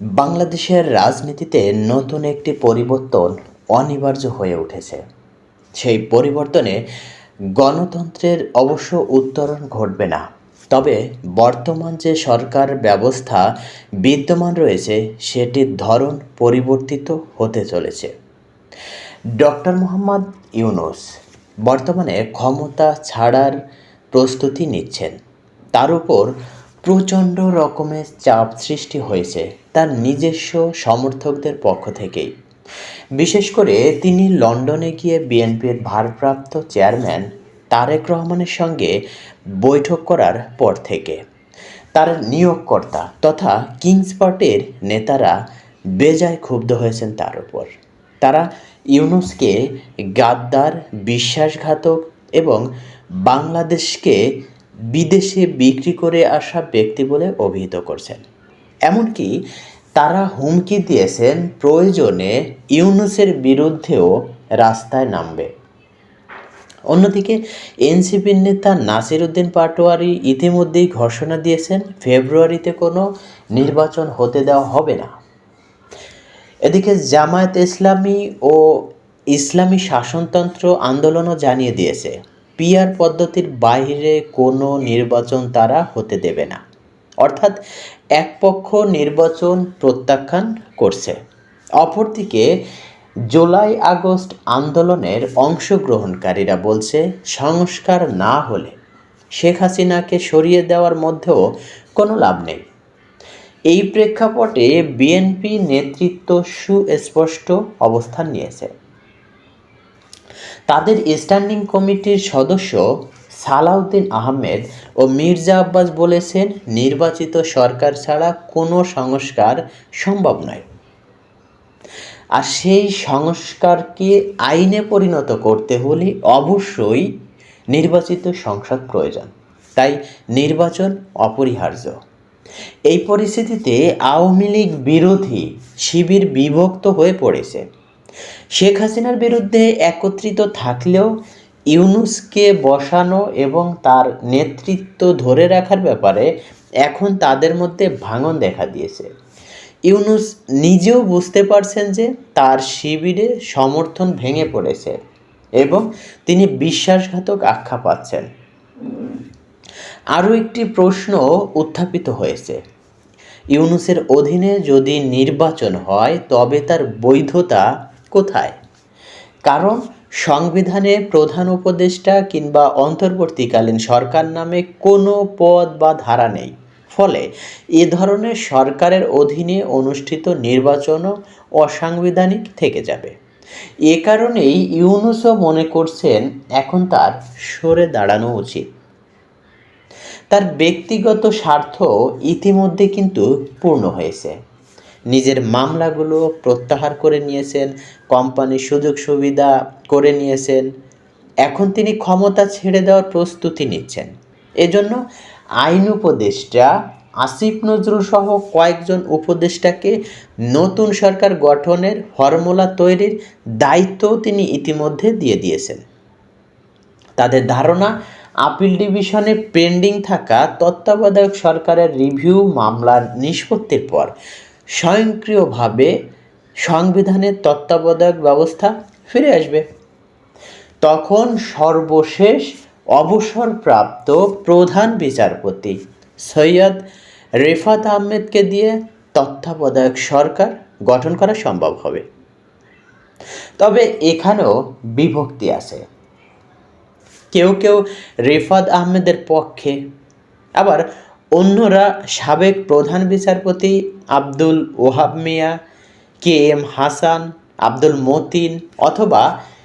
বাংলাদেশের রাজনীতিতে নতুন একটি পরিবর্তন অনিবার্য হয়ে উঠেছে। সেই পরিবর্তনে গণতন্ত্রের অবশ্য উত্তরণ ঘটবে না। তবে বর্তমান যে সরকার ব্যবস্থা বিদ্যমান রয়েছে, সেটির ধরন পরিবর্তিত হতে চলেছে। ডক্টর মোহাম্মদ ইউনুস বর্তমানে ক্ষমতা ছাড়ার প্রস্তুতি নিচ্ছেন। তার উপর প্রচণ্ড রকমের চাপ সৃষ্টি হয়েছে তার নিজস্ব সমর্থকদের পক্ষ থেকেই। বিশেষ করে তিনি লন্ডনে গিয়ে বিএনপির ভারপ্রাপ্ত চেয়ারম্যান তারেক রহমানের সঙ্গে বৈঠক করার পর থেকে। তার নিয়োগকর্তা তথা কিংস পার্টির নেতারা বেজায় ক্ষুব্ধ হয়েছেন তার উপর। তারা ইউনুসকে গাদ্দার, বিশ্বাসঘাতক এবং বাংলাদেশকে বিদেশে বিক্রি করে আসা ব্যক্তি বলে অভিহিত করছেন। এমনকি তারা হুমকি দিয়েছেন প্রয়োজনে ইউনুসের বিরুদ্ধেও রাস্তায় নামবে। অন্যদিকে এনসিপির নেতা নাসির উদ্দিন পাটোয়ারি ইতিমধ্যেই ঘোষণা দিয়েছেন, ফেব্রুয়ারিতে কোনো নির্বাচন হতে দেওয়া হবে না। এদিকে জামায়াত ইসলামী ও ইসলামী শাসনতন্ত্র আন্দোলনও জানিয়ে দিয়েছে, পিআর পদ্ধতির বাইরে কোনো নির্বাচন তারা হতে দেবে না। অর্থাৎ এক পক্ষ নির্বাচন প্রত্যাখ্যান করছে। অপরদিকে, জুলাই আগস্ট আন্দোলনের অংশগ্রহণকারীরা বলছে, সংস্কার না হলে শেখ হাসিনাকে সরিয়ে দেওয়ার মধ্যেও কোনো লাভ নেই। এই প্রেক্ষাপটে বিএনপি নেতৃত্ব সুস্পষ্ট অবস্থান নিয়েছে। তাদের স্ট্যান্ডিং কমিটির সদস্য সালাউদ্দিন আহমেদ ও মির্জা আব্বাস বলেছেন, নির্বাচিত সরকার ছাড়া কোনো সংস্কার সম্ভব নয়। আর সেই সংস্কারকে আইনে পরিণত করতে হলে অবশ্যই নির্বাচিত সংসদ প্রয়োজন। তাই নির্বাচন অপরিহার্য। এই পরিস্থিতিতে আওয়ামী লীগ বিরোধী শিবির বিভক্ত হয়ে পড়েছে। শেখ হাসিনার বিরুদ্ধে একত্রিত থাকলেও ইউনুসকে বসানো এবং তার নেতৃত্ব ধরে রাখার ব্যাপারে এখন তাদের মধ্যে ভাঙন দেখা দিয়েছে। ইউনুস নিজেও বুঝতে পারছেন যে তার শিবিরে সমর্থন ভেঙে পড়েছে এবং তিনি বিশ্বাসঘাতক আখ্যা পাচ্ছেন। আরও একটি প্রশ্ন উত্থাপিত হয়েছে। ইউনুসের অধীনে যদি নির্বাচন হয়, তবে তার বৈধতা কোথায়? কারণ সংবিধানে প্রধান উপদেষ্টা কিংবা অন্তর্বর্তীকালীন সরকার নামে কোনো পদ বা ধারা নেই। ফলে এ ধরনের সরকারের অধীনে অনুষ্ঠিত নির্বাচনও অসাংবিধানিক থেকে যাবে। এ কারণেই ইউনুসও মনে করছেন, এখন তার সরে দাঁড়ানো উচিত। তার ব্যক্তিগত স্বার্থ ইতিমধ্যে কিন্তু পূর্ণ হয়েছে। নিজের মামলাগুলো প্রত্যাহার করে নিয়েছেন, কোম্পানির সুযোগ সুবিধা করে নিয়েছেন। এখন তিনি ক্ষমতা ছেড়ে দেওয়ার প্রস্তুতি নিচ্ছেন। এজন্য আইন উপদেষ্টা আসিফ নজরুল সহ কয়েকজন উপদেষ্টাকে নতুন সরকার গঠনের ফর্মুলা তৈরির দায়িত্বও তিনি ইতিমধ্যে দিয়ে দিয়েছেন। তাদের ধারণা, আপিল ডিভিশনে পেন্ডিং থাকা তত্ত্বাবধায়ক সরকারের রিভিউ মামলার নিষ্পত্তির পর স্বয়ংক্রিয়ভাবে সংবিধানের তত্ত্বাবধায়ক ব্যবস্থা ফিরে আসবে। তখন সর্বশেষ অবসরপ্রাপ্ত প্রধান বিচারপতি সৈয়দ রেফাত আহমেদকে দিয়ে তত্ত্বাবধায়ক সরকার গঠন করা সম্ভব হবে। তবে এখানেও বিভক্তি আছে। কেউ কেউ রেফাত আহমেদের পক্ষে, আবার অন্যরা সাবেক প্রধান বিচারপতি আব্দুল ওহাব মিয়া, কে এম হাসান, আব্দুল মতিন অথবা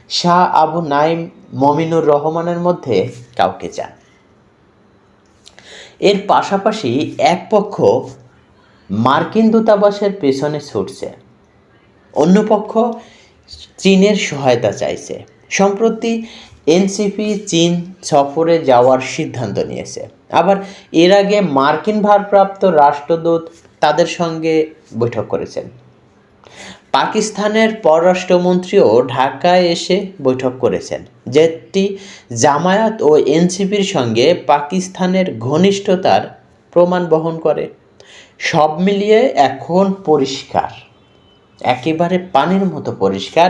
শাহ আবু নাইম মমিনুর রহমানের মধ্যে কাউকে চান। এর পাশাপাশি এক পক্ষ মার্কিন দূতাবাসের পেছনে ছুটছে। অন্য পক্ষ চীনের সহায়তা চাইছে। সম্প্রতি এনসিপি, চীন সফরে যাওয়ার সিদ্ধান্ত নিয়েছে। আবার এর আগে মার্কিন ভারপ্রাপ্ত রাষ্ট্রদূত তাদের সঙ্গে বৈঠক করেছেন। পাকিস্তানের পররাষ্ট্রমন্ত্রীও ঢাকায় এসে বৈঠক করেছেন যেটি জামায়াত ও এনসিপির সঙ্গে পাকিস্তানের ঘনিষ্ঠতার প্রমাণ বহন করে। সব মিলিয়ে এখন পরিষ্কার। একেবারে পানির মতো পরিষ্কার।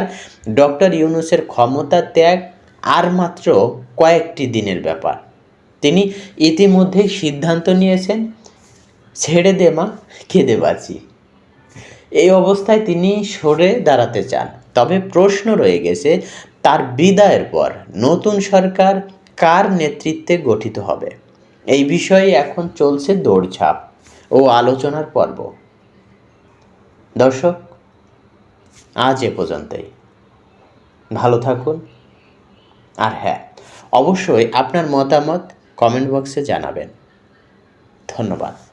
ডক্টর ইউনুসের ক্ষমতা ত্যাগ আর মাত্র কয়েকটি দিনের ব্যাপার। তিনি ইতিমধ্যেই সিদ্ধান্ত নিয়েছেন, ছেড়ে দে মা কেঁদে বাঁচি। এই অবস্থায় তিনি সরে দাঁড়াতে চান। তবে প্রশ্ন রয়ে গেছে, তার বিদায়ের পর নতুন সরকার কার নেতৃত্বে গঠিত হবে? এই বিষয়ে এখন চলছে দৌড়ঝাঁপ ও আলোচনার পর্ব। দর্শক, আজ এ পর্যন্তই। ভালো থাকুন। আর হ্যাঁ অবশ্যই আপনার মতামত কমেন্ট বক্সে জানাবেন। ধন্যবাদ।